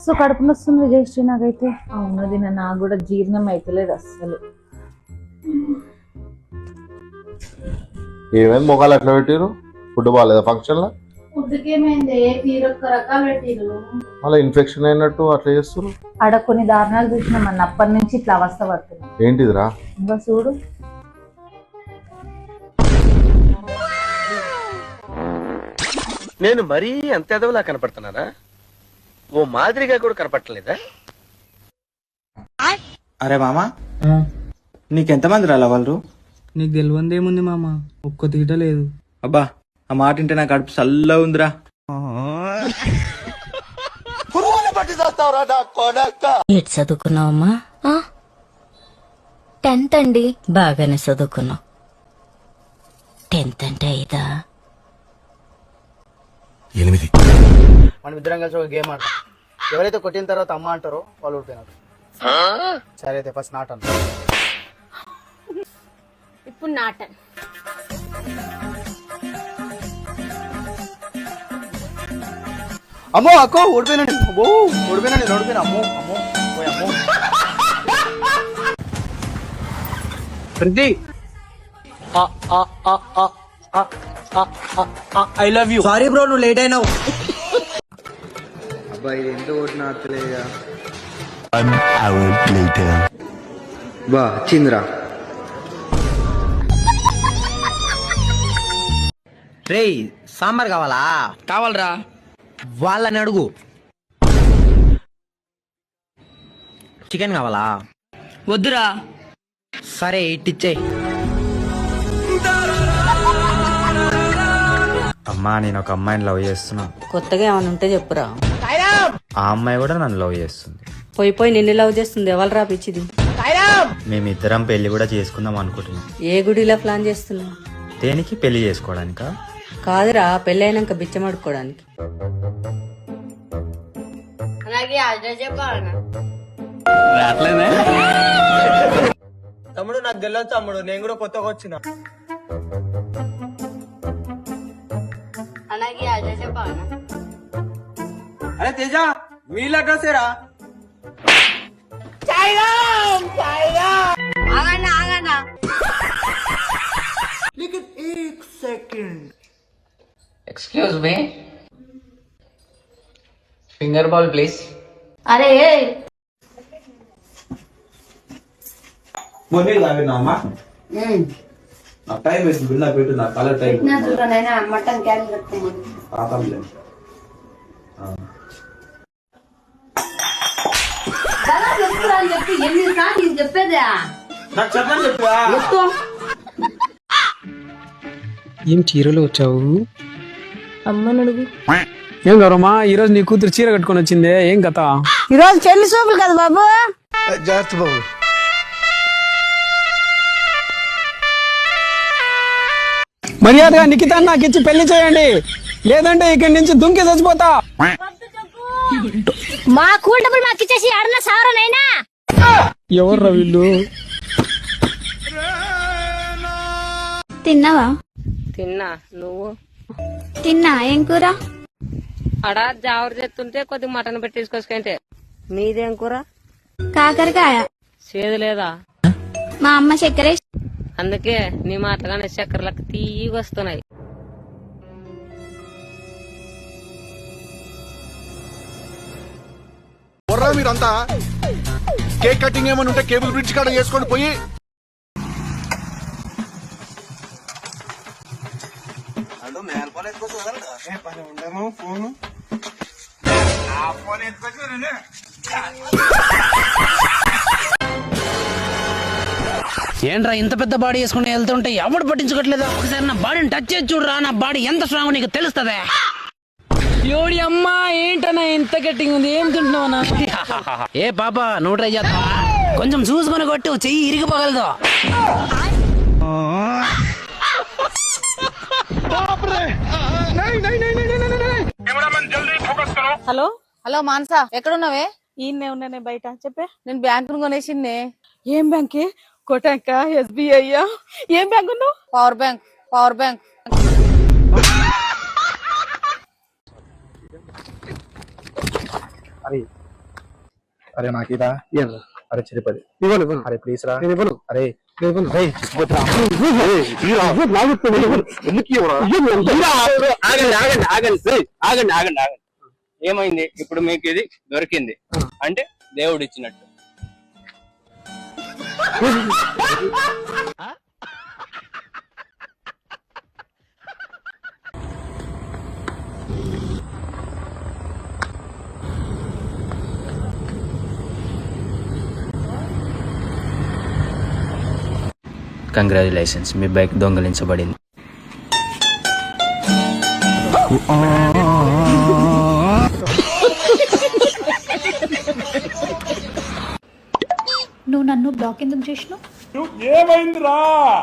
So కడుపు నొస్తుంది just నాకైతే. అవును నాకు కూడా జీర్ణం అయితలేదు అస్సలు. ఏమైంది మొఖాలు అట్లా పెట్టారు ఫుడ్ బాగాలేదా ఫంక్షన్లో మళ్ళీ ఇన్ఫెక్షన్ అయినట్టు అట్లా చేస్తారు ఆడ కొన్ని దారుణాలు చూసినాం మన అప్పటి నుంచి ఇట్లా అవస్థ పడుతున్నాం ఏంటిదిరా? ఇంకా చూడు. నేను మరీ అంత ఎదవలా కనపడుతున్నారా ఓ మాదిరిగా కూడా కనపడలేదా అరే మామా నీకెంతమంది రా వాళ్ళు నీకు తెలియందేముంది మామ ఒక్క తీట లేదు. అబ్బా ఆ మాట వింటే నాకు కడుపు చల్లగా ఉందిరా. ఏడు చదువుకున్నావమ్మా టెన్త్ అండి. బాగానే చదువుకున్నావు. టెన్త్ అంటే అయిదా మనం ఇద్దరం కలిసి ఒక గేమ్ ఆడతాం. ఎవరైతే కొట్టిన తర్వాత అమ్మ అంటారో వాళ్ళు ఓడిపోయినారు సరే అయితే ఫస్ట్ నాట్ అన్న ఇప్పుడు నాటన్ అమ్మో అక్కో ఓడిపోయినండి అమ్మో ఓడిపోయినండి నేను ఓడిపోయినా అమ్మో అమ్మో పోయి అమ్మో. ప్రతి I love you sorry bro నువ్వు లేట్ అయినావు. అబ్బాయి ఎంత కొట్టినా అత్తలేదా బా వచ్చిందిరా. రేయ్ సాంబార్ కావాలా? కావాలరా. వాళ్ళని అడుగు. చికెన్ కావాలా? వద్దురా. సరే ఇట్టిచ్చే అమ్మా నేను ఒక అమ్మాయిని లవ్ చేస్తున్నా. కొత్తగా ఏమైనా ఉంటే చెప్పురా. ఆ అమ్మాయి కూడా నన్ను లవ్ చేస్తుంది. పోయి పోయి నిన్ను లవ్ చేస్తుంది. ఎవరు రా పిచ్చిది? మేమిద్దరం పెళ్ళి కూడా చేసుకుందాం అనుకుంటున్నాం. ఏ గుడిలో ప్లాన్ చేస్తున్నావు? దేనికి పెళ్ళి చేసుకోవడానికా? కాదురా పెళ్ళైనాక బిచ్చం అడుక్కోవడానికి తమ్ముడు నాకు తెలియదు తమ్ముడు. నేను కూడా కొత్తగా వచ్చిన. అరే తేజ! వీళ్ళ అడ్రస్సేరా excuse me finger bowl please అరే మొన్నీళ్ళు తాగినా అమ్మా. నాకు టైం వేసి బిన్నా పెట్టు నా కలర్ టైం మటన్ క్యారీ పెట్టుకోమని పాపంలే చెప్పి ఎన్ని సార్లు నేను చెప్పేదా? నాకు చెప్పని చెప్పా. ఏం చీరలు వచ్చావు? అమ్మనుడుగు ఏం గౌరమ్మా ఈ రోజు నీ కూతురు చీర కట్టుకొని వచ్చిందే. ఏం కథ? ఈరోజు చెల్లి సూపులు కదా బాబు? జాగ్రత్త బాబు. మర్యాదగా నిఖిత నాకు ఇచ్చి పెళ్ళి చేయండి. లేదంటే ఇక్కడి నుంచి దుంకి చచ్చిపోతా. మా కూల్ డబ్బులు మాకు ఇచ్చేసి ఆడన సారనైనా ఎవర్రా వీళ్ళు? తిన్నావా? తిన్నా. నువ్వు? తిన్నా. ఏం కూర? అడ జావరు చేస్తుంటే కొద్ది మటన్ పెట్టి తీసుకొచ్చుకుంటే. మీదేం కూర? కాకరకాయ. చేదు లేదా? మా అమ్మ చక్కెర అందుకే నీ మాటగానే చక్కెరలకు తీగి వస్తున్నాయి. బొర్రా మీరంతా? కేక్ కటింగ్ ఏమైనా ఉంటే కేబుల్ బ్రిడ్జ్ కాడ చేసుకొని పోయి ఏంట్రా ఇంత పెద్ద బాడీ వేసుకుని వెళ్తుంటే ఎవడు పట్టించుకోవట్లేదు ఒకసారి నా బాడీని టచ్ చేసి చూడరా నా బాడీ ఎంత స్ట్రాంగ్ నీకు తెలుస్తుంది? యోడి అమ్మా ఏంటన్నా ఇంత గట్టిగా ఉంది? ఏం తింటున్నావన్నా ఏ పాప నువ్వు ట్రై చేస్తావా? కొంచెం చూసుకొని కొట్టు చెయ్యి ఇరిగిపోగలదు. హలో? హలో మానసా. ఎక్కడున్నావే? ఈయన్నే ఉన్నానే బయట. చెప్పే. నేను బ్యాంకును కొనేసిందే. ఏం బ్యాంక్? కోటాక ఎస్బీఐ ఏం బ్యాంక్ ఉన్నావు పవర్ బ్యాంక్ పవర్ బ్యాంక్. అరే. నాకు ఇదా అరే చిరుపతి. ఇవ్వను ఇవ్వను. అరే ప్లీజ్ రా. నేను ఇవ్వను. అరే. ఏమైంది? ఇప్పుడు మీకు ఇది దొరికింది. అంటే దేవుడు ఇచ్చినట్టు కంగ్రాచులేషన్స్ మీ బైక్ దొంగలించబడింది నువ్వు నన్ను బ్లాక్ ఎందుకు చేసినావు?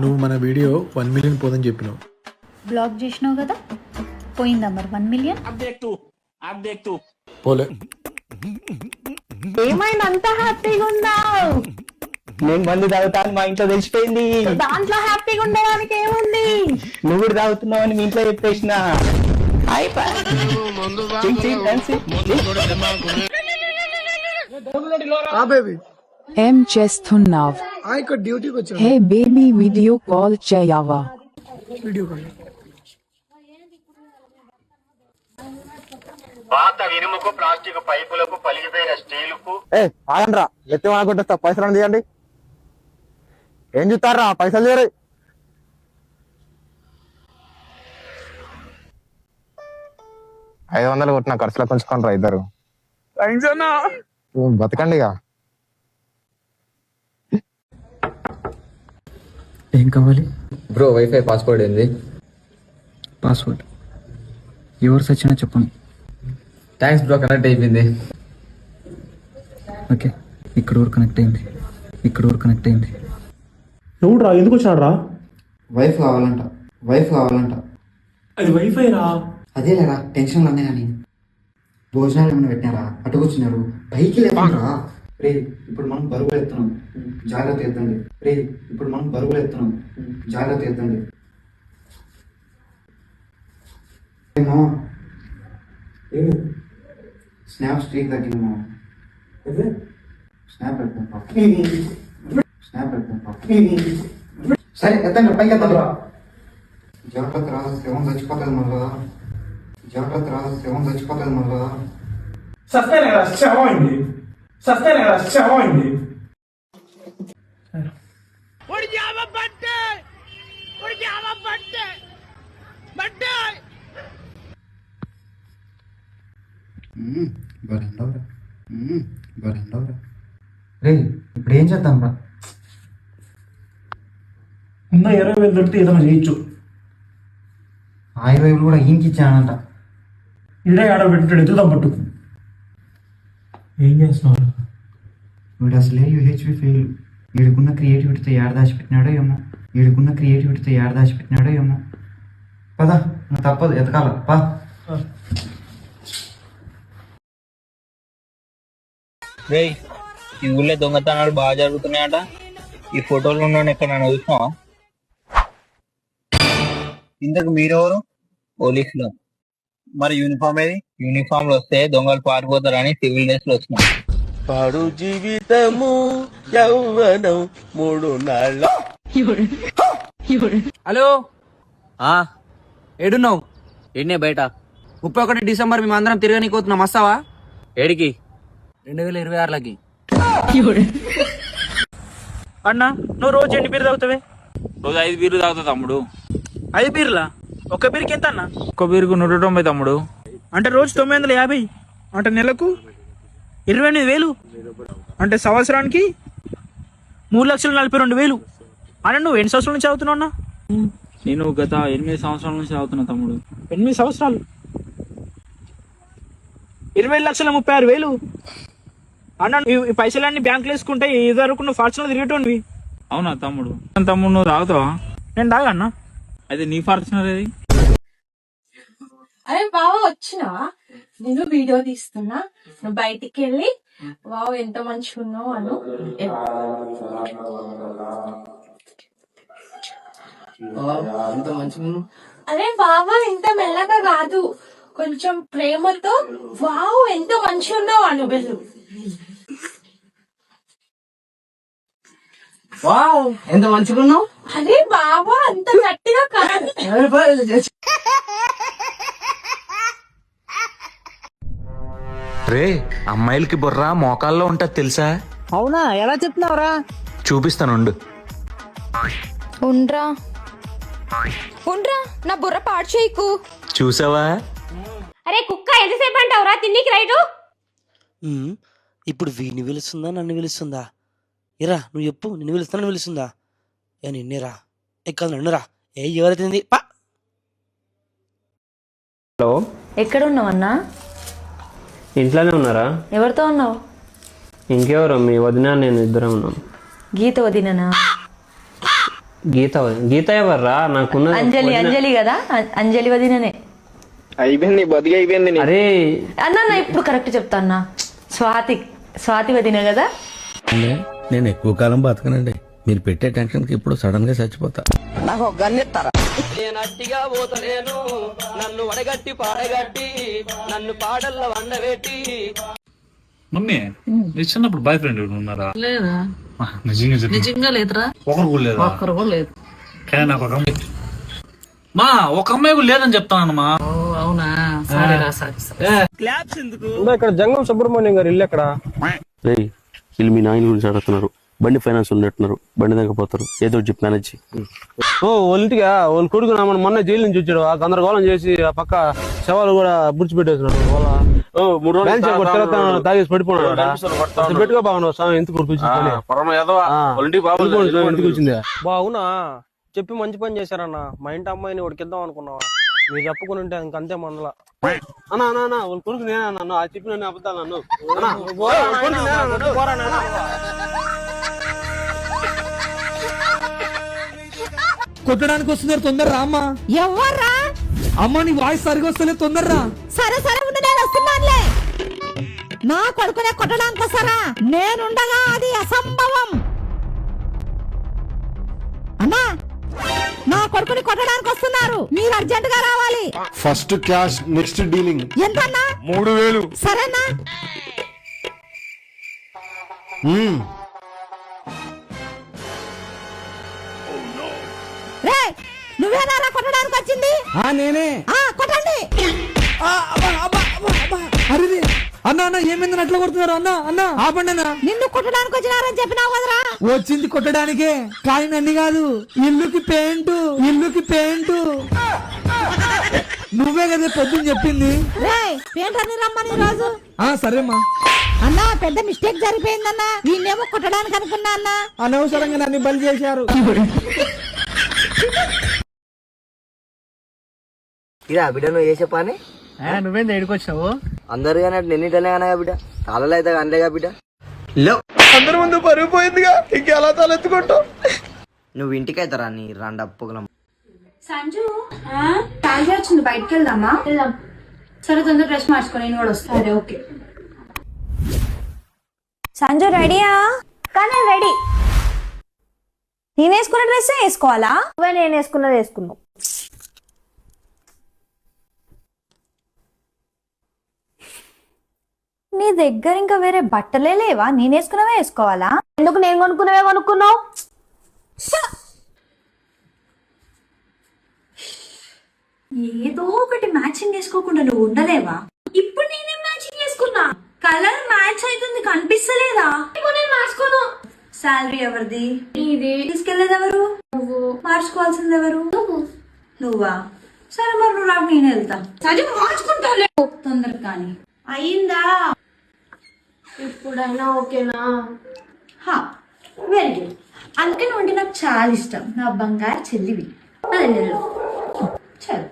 నువ్వు మన వీడియో వన్ మిలియన్ పోదని చెప్పినావు. బ్లాక్ చేసినావు కదా? పోయిందా మరి వన్ మిలియన్ పోలే. ఏమైనా అంత హ్యాపీగా ఉన్నావు? నేను మందు తాగుతాను మా ఇంట్లో తెలిసిపోయింది. దాంట్లో హ్యాపీగా ఉండడానికి ఏముంది? నువ్వు కూడా తాగుతున్నావు అని మీ ఇంట్లో చెప్పేసిన. ఏం చేస్తున్నావ్? హే బేబీ వీడియో కాల్ చేయవా? Video call. పాత ఇనుముకు ప్లాస్టిక్ పైపులకు పలిగిపోయిన స్టీలుకు. ఏ ఆగండి రా ఎత్తి పైసలు తీయండి. ఏం చూస్తారా? పైసలు తీయరు. ఐదు వందలు కొట్టిన ఖర్చులో కొంచుకొని రా ఇద్దరు బతకండి ఇక. ఏం కావాలి? బ్రో వైఫై పాస్వర్డ్ ఏంది? పాస్వర్డ్ ఎవరు సచ్చినా చెప్పండి థ్యాంక్స్ బ్రో కనెక్ట్ అయిపోయింది. ఓకే ఇక్కడ వరకు కనెక్ట్ అయింది. ఇక్కడ వరకు కనెక్ట్ అయింది. ఎవడురా ఎందుకు వచ్చినాడు రా? వైఫ్ కావాలంట వైఫ్ కావాలంట అది వైఫై రా? అదే లేరా టెన్షన్ అనే కానీ భోజనాలు ఏమైనా పెట్టినారా? అటు కూర్చున్నారు పైకి లేకుండా రే ఇప్పుడు మనం బరువులు ఎత్తున్నాం. జాగ్రత్త ఎత్తండి. రే ఇప్పుడు మనం బరువులు ఎత్తున్నాం. జాగ్రత్త ఎత్తండి. ఏమో? స్నాప్ స్ట్రీక్ తగ్గింది మా స్నాప్ పెట్టుకుంటాం సరే ఎత్తండి పైకి ఎత్తండి జాగ్రత్త రా శవం చచ్చిపోతుంది మళ్ళా జాగ్రత్త రా శవం చచ్చిపోతుంది మళ్ళా సస్తేనే కదా శవం అయింది సస్తేనే కదా శవం అయింది బలండవరా రే ఇప్పుడు ఏం చేద్దాం రా? ఉన్న ఇరవై వేలు దొరికితే ఏదైనా చేయొచ్చు. ఆ ఇరవై వేలు కూడా ఈయనకి ఇచ్చానంట. ఇడే ఆడ పెట్టుకుంటాడు ఎత్తుదాం పట్టు. ఏం చేస్తున్నావు? వీడు అసలే యూహెచ్వి ఫెయిల్ వీడికున్న క్రియేటివిటీతో ఏడ దాచిపెట్టినాడో ఏమో. వీడికున్న క్రియేటివిటీతో ఏడ దాచిపెట్టినాడో ఏమో. పదా నువ్వు తప్పదు ఎతకాల. పా. రేయ్ ఈ ఊళ్ళో దొంగతనాలు బాగా జరుగుతున్నాయట. ఈ ఫోటోలు ఉన్నాను ఎక్కడ నన్ను చూసినావా? ఇంతకు మీరెవరు? పోలీసులు. మరి యూనిఫామ్ ఏది? యూనిఫామ్లో వస్తే దొంగలు పారిపోతారని సివిల్ డ్రెస్లో వచ్చినా పాడు జీవితము యౌవనం మూడు నాళ్ళ. హలో? ఆ ఏడున్నావు? ఎన్నే బయట? ముప్పై ఒకటి డిసెంబర్ మేము అందరం తిరగనీకి పోతున్నాం వస్తావా? ఏడికి? రెండు వేల ఇరవై ఆరులకి. అన్న నువ్వు రోజు ఎన్ని బీర్లు తాగుతావే? రోజు ఐదు బీర్లు తాగుతా తమ్ముడు. ఐదు బీర్లా? ఒక్క బీర్కి ఎంత అన్న ఒక్క బీరుకు నూట తొంభై తమ్ముడు. అంటే రోజు తొమ్మిది వందల యాభై. అంటే నెలకు ఇరవై ఎనిమిది వేలు. అంటే సంవత్సరానికి మూడు లక్షల నలభై రెండు వేలు. అన్న నువ్వు ఎన్ని సంవత్సరాల నుంచి చదువుతున్నావు అన్న? నేను గత ఎనిమిది సంవత్సరాల నుంచి తాగుతున్నా తమ్ముడు. ఎనిమిది సంవత్సరాలు. ఇరవై లక్షల ముప్పై ఆరు వేలు. అన్న ఈ- ఈ పైసలన్నీ బ్యాంకులో వేసుకుంటే ఇది వరకు నువ్వు ఫార్చునర్ తిరిగేటోనివి. అవునా తమ్ముడు? తమ్ముడు నువ్వు తాగుతావా? నేను తాగా అన్న. అయితే నీ ఫార్చునర్ ఏది అరే బావ వచ్చినావా నేను వీడియో తీస్తున్నా. నువ్వు బయటికి వెళ్ళి వావ్ ఎంత మంచిగా ఉన్నావు అను అరే బావ ఇంత మెల్లగా కాదు. కొంచెం ప్రేమతో వావ్ ఎంత మంచిగా ఉన్నావు అను వెళ్ళు. వావ్ ఎంత మంచిగున్నావు? అరే బాబా అంత గట్టిగా కాదు. రే అమ్మాయిలకి బుర్ర మోకాల్లో ఉంటది తెలుసా? అవునా ఎలా చెప్తున్నావురా? చూపిస్తానుండు ఉండ్రా. ఉండ్రా నా బుర్ర పాడు చేయకు. చూసావా? అరే కుక్క ఎంతసేపు అంటావురా? తిన్నికి రైటు. ఇప్పుడు వీడిని పిలుస్తుందా నన్ను పిలుస్తుందా? ఇరా నువ్వు చెప్పు నిన్ను పిలుస్తా నన్ను పిలుస్తుందా ఏ నిన్నేరా ఎక్కడ నన్నురా ఏ ఎవరైతుంది పా. హలో. ఎక్కడ ఉన్నావు అన్నా? ఇంట్లోనే ఉన్నారా? ఎవరితో ఉన్నావు? ఇంకెవరు? మీ వదిన నేను ఇద్దరం ఉన్నాం. గీత వదిననా? గీత గీత ఎవర్రా? నాకున్న అంజలి అంజలి కదా? అం- అంజలి వదిననే. అయిపోయింది బతికి అయిపోయింది అరే. అన్న అన్న ఇప్పుడు కరెక్ట్ చెప్తా అన్న. స్వాతి స్వాతి వదిన కదా? నేను ఎక్కువ కాలం బతకనండి. మీరు పెట్టే టెన్షన్కి ఇప్పుడు సడన్గా చచ్చిపోతా నేనట్టిగా పోతలేను. నన్ను వడగట్టి పాడగట్టి నన్ను పాడల్ల వండబెట్టి. మమ్మీ నీ చిన్నప్పుడు బాయ్ ఫ్రెండ్ ఉన్నారా? లేదా? నిజంగా నిజంగా లేదురా ఒకరు కూడా లేదా? ఒకరు కూడా లేదు. కానీ నాకు ఒక అమ్మాయి మా ఒక అమ్మాయి కూడా లేదని చెప్తానమ్మా అవునా? ఇక్కడ? జంగం సుబ్రహ్మణ్యం గారు ఇల్లు ఎక్కడ? వీళ్ళు మీ నాయన గురించి అడుగుతున్నారు. బండి ఫైనాన్స్ ఉన్నట్టున్నారు బండి దగ్గర ఏదో చెప్పి మేనేజ్ ఓ ఒంటిగా వాళ్ళ కొడుకు నా మొన్న జైలు నుంచి వచ్చాడు. ఆ గందరగోళం చేసి ఆ పక్క శవాలు కూడా వాళ్ళ బ్యాలెన్స్ చెక్ తిరుగుతాను, తాగేసి పడిపోయినాడు పెట్టుకో బాగున్నావు స్వామి ఎందుకు కూర్చొచ్చింది ఎందుకు వచ్చింది బావునా చెప్పి మంచి పని చేశారన్న. మా ఇంటి అమ్మాయిని ఉడికిద్దాం అనుకున్నావా? మీరు చెప్పుకుని ఉంటే ఇంకంతే మందల అన్నా అన్నా అన్నా వాళ్ళ కొడుకు నేనే అన్నాను ఆ చెప్పి నన్ను అబద్ధాలు నన్ను అన్నా, వాళ్ళ కొడుకు నేనే అన్నాను. కొట్టడానికి వస్తున్నారు తొందర రామ్మా ఎవర్రా? అమ్మ నీ వాయిస్ సరిగా వస్తలే తొందర రా సరే సరే ఉండు నేను వస్తున్నానులే. నా కొడుకునే కొట్టడానికి వస్తారా? నేనుండగా అది అసంభవం. అమ్మా నా కొడుకుని కొట్టడానికి వస్తున్నారు. మీరు అర్జెంట్గా రావాలి. First cash next dealing. ఎంతన్నా? మూడు వేలు. సరేనా? రే నువ్వేనా కొట్టడానికి వచ్చింది? నేనే. ఆ కొట్టండి. అరే అన్న అన్న ఏమైందని అట్లా కొడుతున్నారు? అన్న అన్న ఆపండి అన్న. నిన్ను కొట్టడానికి వచ్చినారని చెప్పినావు కదరా. వచ్చింది కొట్టడానికే. కానీ నన్ను కాదు? ఇల్లుకి పెయింట్ ఇల్లుకి పెయింట్. నువ్వే కదా పొద్దున్న చెప్పింది. రమ్మని ఈ రోజు ఆ సరేమ్మా. అన్నా పెద్ద మిస్టేక్ జరిపోయిందన్నా. వీళ్ళేమో కొట్టడానికి అనుకున్నా అన్నా. అనవసరంగా నన్ను బలి చేశారు. ఇరా బిడ్డ నువ్వు చేసే పని? నువ్వేంది ఎడుకొచ్చావు అందరు కానీ నిన్నిటనే కానీ బిడ్డ. కాలలో అయితే అనలేగా బిడ్డ. అందరి ముందు పరుగు పోయిందిగా. ఇంకెలా తలెత్తుకుంటావు? నువ్వు ఇంటికి అవుతారా నీ రండ పొగలం సంజు తాజా వచ్చింది బయటకు వెళ్దామా వెళ్దాం. సరే తొందర డ్రెస్ మార్చుకో నేను కూడా వస్తాను సరే ఓకే. సంజు రెడీయా? కానీ రెడీ. నేను వేసుకున్న డ్రెస్ వేసుకోవాలా? నువ్వే నేను వేసుకున్నది వేసుకున్నావు. నీ దగ్గర ఇంకా వేరే బట్టలే లేవా? నేను వేసుకున్నవే వేసుకోవాలా? ఎందుకు నేను కొనుక్కున్నవే కొనుక్కున్నావు? ఏదో ఒకటి మ్యాచింగ్ వేసుకోకుండా నువ్వు ఉండలేవా? ఇప్పుడు నేనేం మ్యాచింగ్ వేసుకున్నా. కలర్ మ్యాచ్ అవుతుంది కనిపిస్తలేదా? నేను మార్చుకోను. శాలరీ ఎవరిది? ఇది తీసుకెళ్ళేది ఎవరు? నువ్వు. మార్చుకోవాల్సింది ఎవరు? నువ్వు. నువ్వా? సరే మరి నువ్వు నాకు నేను వెళ్తా. సరే మార్చుకుంటాలే. తొందరగా కానీ. అయిందా? ఇప్పుడైనా ఓకేనా? హా వెరీ గుడ్. అందుకే నువ్వు అంటే నాకు చాలా ఇష్టం. నా బంగారు చెల్లివి. చల్.